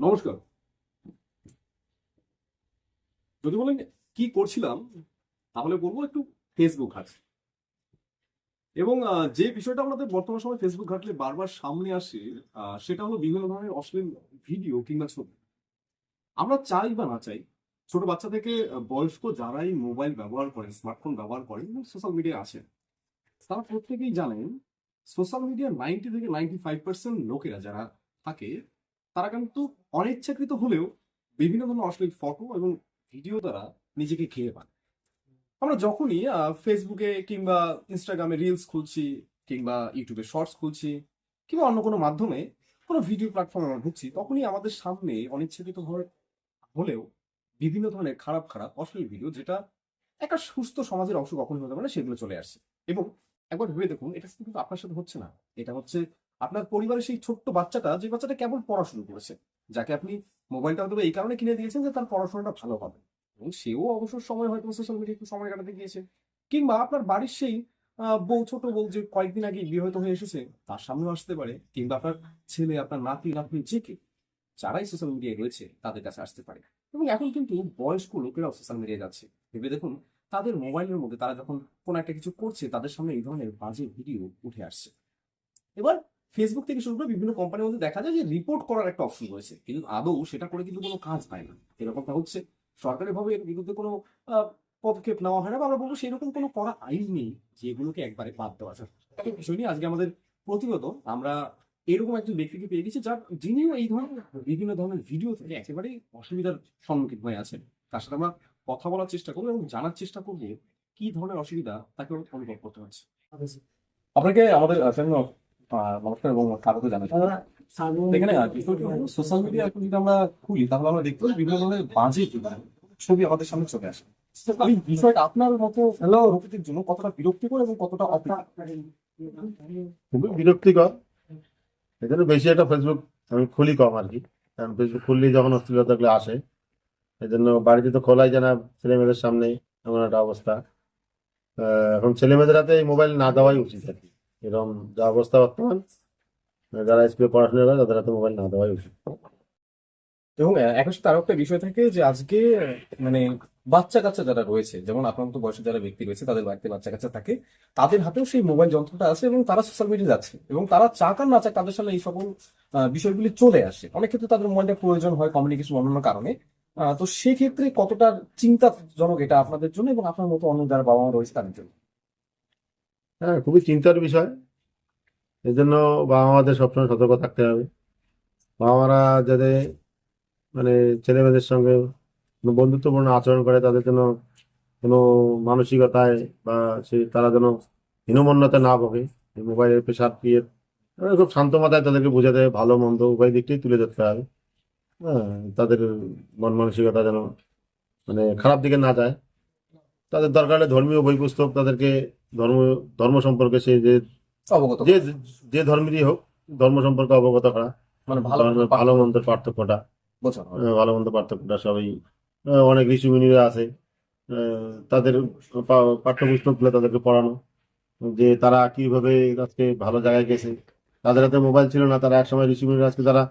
নমস্কার। যদি বলেন কি করছিলাম, তাহলে বলব একটু ফেসবুক ঘাটছি এবং যে বিষয়টা আমাদের বর্তমান সময় ফেসবুক ঘাটলে বারবার সামনে আসে সেটা হলো বিভিন্ন ধরনের অশ্লীল ভিডিও কিংবা ছবি। আমরা চাই বা না চাই, ছোট বাচ্চা থেকে বয়স্ক যারাই মোবাইল ব্যবহার করেন স্মার্টফোন ব্যবহার করেন এবং সোশ্যাল মিডিয়া আছেন তারা প্রত্যেকেই জানেন সোশ্যাল মিডিয়া নাইনটি থেকে নাইনটি ফাইভ পার্সেন্ট লোকেরা যারা থাকে তারা কিন্তু অনিচ্ছাকৃত হলেও বিভিন্ন ধরনের অশ্লীল ফটো এবং ভিডিও দ্বারা নিজেকে ঘিরে পান আমরা যখনই ফেসবুকে কিংবা ইনস্টাগ্রামে রিলস খুলছি কিংবা ইউটিউবে শর্টস খুলছি কিংবা অন্য কোনো মাধ্যমে কোনো ভিডিও প্ল্যাটফর্মে আমরা ঢুকছি, তখনই আমাদের সামনে অনিচ্ছাকৃত হলেও বিভিন্ন ধরনের খারাপ খারাপ, অশ্লীল ভিডিও যেটা একটা সুস্থ সমাজের অংশ কখনই হতে পারে সেগুলো চলে আসছে। এবং একবার ভেবে দেখুন, এটা কিন্তু আপনার সাথে হচ্ছে না। এটা হচ্ছে আপনার পরিবারের সেই ছোট্ট বাচ্চাটা, যে বাচ্চাটা কেবল পড়াশুনো করেছে? যাকে আপনি মোবাইলটা হয়তো এই কারণে কিনে দিয়েছেন যে তার পড়াশোনাটা ভালো হবে। এবং সেও অবসর সময় হয়তো সোশ্যাল মিডিয়া একটু সময় কাটাতে গিয়েছে। কিংবা আপনার বাড়ির সেই বউ, ছোট বউ যে কয়েকদিন আগে বিবাহিত হয়ে এসেছে, তার সামনেও আসতে পারে। কিংবা আপনার ছেলে, আপনার নাতি, নাতনি যে কেউ, যারাই সোশ্যাল মিডিয়ায় রয়েছে, তাদের কাছে আসতে পারে। এবং এখন কিন্তু বয়স্ক লোকেরাও সোশ্যাল মিডিয়ায় যাচ্ছে। ভেবে দেখুন, তাদের মোবাইলের মধ্যে তারা যখন কোনো একটা কিছু করছে, তাদের সামনে এই ধরনের বাজে ভিডিও উঠে আসছে। এবার ফেসবুক থেকে শুরু করে বিভিন্ন কোম্পানির মধ্যে দেখা যায় যে রিপোর্ট করার একটা অপশন রয়েছে। কিন্তু আদৌ সেটা করে কিন্তু কোনো কাজ পায় না। এরকমটা হচ্ছে। সরকারিভাবে এর বিরুদ্ধে কোনো পদক্ষেপ নেওয়া হয় না বা আমরা বলব সেরকম কোনো করা আইন নেই যেগুলোকে একবারে বাদ দেওয়া যায়। বিষয় নিয়ে আজকে আমাদের প্রতিগত আমরা এরকম একজন ব্যক্তিকে পেয়ে গেছি যার, যিনিও এই ধরনের বিভিন্ন ধরনের ভিডিও থেকে একেবারেই অসুবিধার সম্মুখীন হয়ে আছেন। তার সাথে আমরা কথা বলার চেষ্টা করব এবং জানার চেষ্টা করব কি ধরনের অসুবিধা তাকে অনুভব করতে হচ্ছে। আপনাকে আমাদের নমস্কার এবং স্বাগত জানাই। এখানে সোশ্যাল মিডিয়া এখন যদি আমরা খুলি তাহলে আমরা দেখতে পাই বিভিন্ন ধরনের বাজে ছবি আমাদের সামনে চলে আসে। এই বিষয়টা আপনার মতো হ্যালো প্রকৃতির জন্য কতটা বিরক্তিকর এবং কতটা খুবই বিরক্তিকর। এই জন্য বেশি একটা ফেসবুক আমি খুলি কম আর কি। কারণ ফেসবুক খুললেই যখন অশ্লীলতাগুলো আসে। এই জন্য বাড়িতে তো খোলাই যায় না ছেলে মেয়েদের সামনে এমন একটা অবস্থা। আহ, এখন ছেলে মেয়েদের হাতে এই মোবাইল না দেওয়াই উচিত আর কি। এরকম যা অবস্থা বর্তমান, যারা স্কুলে পড়াশোনা করে তাদের হাতে মোবাইল না দেওয়াই উচিত। এবং একই সাথে আরও একটা বিষয় থাকে যে আজকে মানে বাচ্চা কাচ্চা যারা রয়েছে, যেমন আপনার মতো বয়সে যারা ব্যক্তি রয়েছে, তাদের বাড়িতে বাচ্চা কাচ্চা থাকে, তাদের হাতেও সেই মোবাইল যন্ত্রটা আছে এবং তারা সোশ্যাল মিডিয়া যাচ্ছে। এবং তারা চাক আর না চাক তাদের সামনে এই সকল বিষয়গুলি চলে আসে। অনেক ক্ষেত্রে তাদের মোবাইলটা প্রয়োজন হয় কমিউনিকেশন অন্যান্য কারণে। তো সেক্ষেত্রে কতটা চিন্তাজনক এটা আপনাদের জন্য এবং আপনার মতো অন্য যারা বাবা মা রয়েছে তাদের জন্য? হ্যাঁ খুবই চিন্তার বিষয়। এই জন্য বাবা মাদের সবসময় সতর্ক থাকতে হবে। বাবা মারা যাতে মানে ছেলে মেয়েদের সঙ্গে বন্ধুত্বপূর্ণ আচরণ করে, তাদের যেন কোনো মানসিকতায় বা সে, তারা যেন হীনমন্যতা না ভোগে। মোবাইলের প্রেশার দিয়ে মানে খুব শান্ত মাথায় তাদেরকে বোঝাতে, ভালো, মন্দ উভয় দিকটাই তুলে ধরতে হবে। হ্যাঁ তাদের মন মানসিকতা যেন মানে খারাপ দিকে না যায়। তাদের দরকার হলে ধর্মীয় বই পুস্তক তাদেরকে ধর্ম ধর্ম সম্পর্কে সে যে অবগত যে যে ধর্মেরই হোক ধর্ম সম্পর্কে অবগত করা। মানে ভালো ভালো মন্দের পার্থক্যটা। ভালো মন্দ পার্থক্যটা সবাই অনেক ঋষি মুনিরা আছে তাদের পাঠ্যপুস্তকগুলো তাদেরকে পড়ানো যে তারা কীভাবে আজকে ভালো জায়গায় গেছে। তাদের হাতে মোবাইল ছিল না তারা একসময় ঋষি মুনিরা আজকে তারা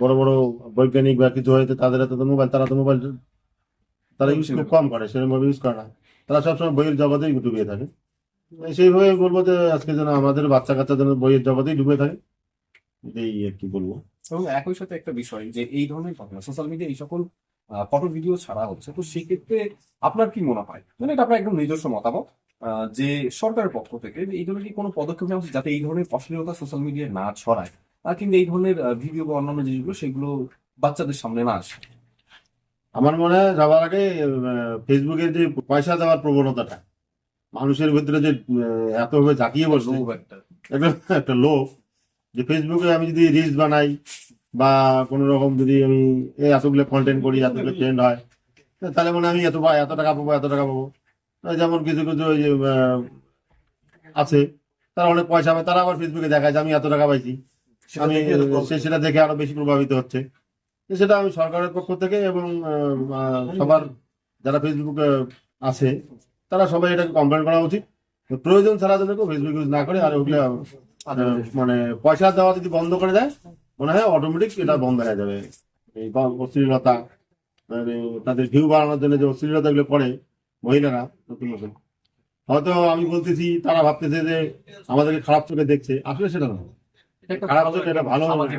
বড় বড় বৈজ্ঞানিক বা কিছু হয়েছে তাদের হাতে তো মোবাইল তারা তো মোবাইল তারা ইউজ খুব কম করে সেরকম ভাবে ইউজ করে না। তারা সবসময় বইয়ের জগতেই ডুবিয়ে থাকে। সেইভাবে বলব যে আজকে যেন আমাদের বাচ্চা কাচ্চা যেন বইয়ের জগতেই ডুবে থাকে। এই আর কি বলব। এবং একই সাথে একটা বিষয় যে এই ধরনের ঘটনা সোশ্যাল মিডিয়া এই সকল ফটো ভিডিও ছাড়া হচ্ছে তো সেক্ষেত্রে আপনার কি মনে হয়? মানে এটা আপনার একদম নিজস্ব মতামত যে সরকারের পক্ষ থেকে এই ধরনের কি কোনো পদক্ষেপ নেওয়া উচিত যাতে এই ধরনের অশ্লীলতা সোশ্যাল মিডিয়ায় না ছড়ায় আর কিন্তু এই ধরনের ভিডিও বা অন্যান্য জিনিসগুলো সেগুলো বাচ্চাদের সামনে না আসে? আমার মনে হয় সবার আগে ফেসবুকের যে পয়সা দেওয়ার প্রবণতাটা মানুষের ভিতরে যে এতভাবে জাঁকিয়ে লোভ একটা। একটা লোভ যে ফেসবুকে আমি যদি রিলস বানাই বা কোনো রকম যদি আমি এই এতগুলো কন্টেন্ট করি এতগুলো ট্রেন্ড হয় তাহলে মনে আমি এত এত টাকা পাবো এত টাকা পাবো। যেমন কিছু কিছু ওই আছে তারা অনেক পয়সা পায় তারা আবার ফেসবুকে দেখায় যে আমি এত টাকা পাইছি। আমি সেটা দেখে আরও বেশি প্রভাবিত হচ্ছে। সেটা আমি সরকারের পক্ষ থেকে এবং আহ, সবার যারা ফেসবুকে আছে তারা সবাই এটাকে কমপ্লেন করা উচিত। প্রয়োজন ছাড়া যেন কেউ ফেসবুক ইউজ না করে আর ওগুলো মানে পয়সা দেওয়া যদি বন্ধ করে দেয় মনে হয় অটোমেটিক এটা বন্ধ হয়ে যাবে। এই অশ্লীলতা মানে তাদের ভিউ বাড়ানোর জন্য যে অশ্লীলতাগুলো করে মহিলারা নতুন নতুন। হয়তো আমি বলতেছি তারা ভাবতেছে যে আমাদেরকে খারাপ চোখে দেখছে। আসলে সেটা না। খারাপ চোখে এটা ভালো সামাজিক।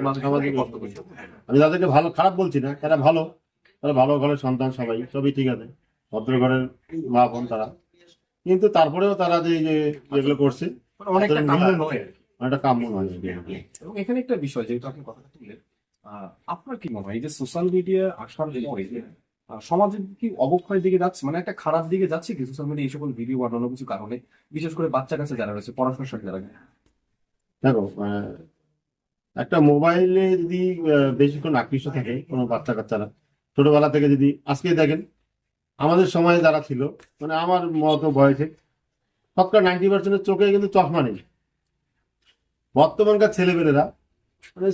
আমি তাদেরকে ভালো খারাপ বলছি না তারা ভালো। তারা ভালো ঘরের সন্তান সবাই সবই ঠিক আছে। ভদ্র ঘরের মা বোন তারা। কিন্তু তারপরেও তারা যে যে যেগুলো করছে মানে অনেকটা কাম্য নয়। অনেকটা কাম্য নয় এবং এখানে একটা বিষয় যেহেতু আপনি কথাটা তুললেন আপনার কি মনে হয় যে সোশ্যাল মিডিয়া আসার পরে সমাজের কি অবক্ষয়ের দিকে যাচ্ছে? মানে একটা খারাপ দিকে যাচ্ছে কি সোশ্যাল মিডিয়া এই সকল ভিডিও বানানো কিছু কারণে? বিশেষ করে বাচ্চা কাছে যারা রয়েছে পড়াশোনার সাথে যারা দেখো আহ, একটা মোবাইলে যদি বেশিক্ষণ আকৃষ্ট থাকে কোনো বাচ্চা কাচ্চারা ছোটবেলা থেকে যদি আজকে দেখেন আমাদের সময়ে যারা ছিল মানে আমার মতো বয়সে সবটা নাইনটি পার্সেন্টের চোখে কিন্তু চশমা নেই। বর্তমানকার ছেলেমেয়েরা মানে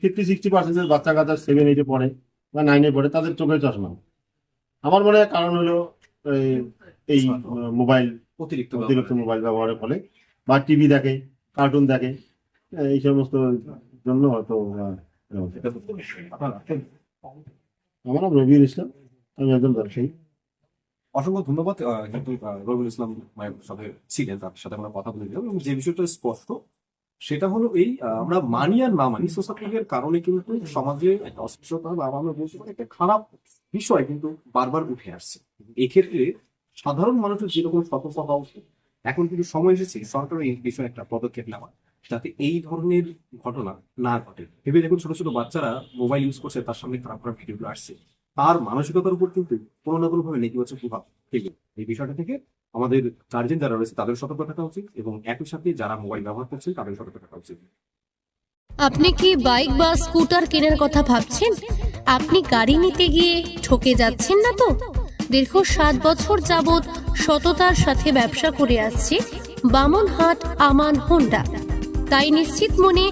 ফিফটি সিক্সটি পার্সেন্টের বাচ্চা কাচ্চা সেভেন এইটে পড়ে বা নাইনে পড়ে তাদের চোখে চশমা। আমার মনে হয় কারণ হলো এই- এই মোবাইল অতিরিক্ত অতিরিক্ত মোবাইল ব্যবহারের ফলে বা টিভি দেখে কার্টুন দেখে এই সমস্ত জন্য হয়তো আমার নাম রবিউল ইসলাম আমি একজন ব্যবসায়ী। অসংখ্য ধন্যবাদ কিন্তু রবিউল ইসলাম মায়ের সাথে ছিলেন, তার সাথে আমরা কথা বলে দিলাম এবং যে বিষয়টা স্পষ্ট, সেটা হলো এই আমরা মানি আর না মানি মিডিয়ার কারণে কিন্তু সমাজে একটা অস্পৃশ্যতা বা আমরা পারি একটা খারাপ বিষয় কিন্তু বারবার উঠে আসছে। এক্ষেত্রে সাধারণ মানুষের যেরকম সতর্ক হওয়া উচিত, এখন কিন্তু সময় এসেছে সরকারের এই বিষয়ে একটা পদক্ষেপ নেওয়া, যাতে এই ধরনের ঘটনা না ঘটে। ভেবে দেখুন ছোট ছোট বাচ্চারা মোবাইল ইউজ করছে, তার সামনে খারাপ খারাপ ভিডিওগুলো আসছে। তার মানসিকতার উপর কিন্তু কোনো না কোনো ভাবে নেতিবাচক প্রভাব ফেলবে এই বিষয়টা থেকে আমাদের গার্জেন যারা রয়েছে, তাদের সতর্ক থাকা উচিত এবং একই সাথে যারা মোবাইল ব্যবহার করছে, তাদের সতর্ক থাকা উচিত। আপনি কি বাইক বা স্কুটার কেনার কথা ভাবছেন? আপনি গাড়ি নিতে গিয়ে ঠকে যাচ্ছেন না তো? দীর্ঘ সাত বছর যাবৎ সততার সাথে ব্যবসা করে আসছে বামনহাট আমান হোন্ডা। তাই নিশ্চিত মনে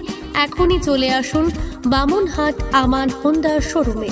এখনই চলে আসুন বামনহাট আমান হোন্ডা শোরুমে।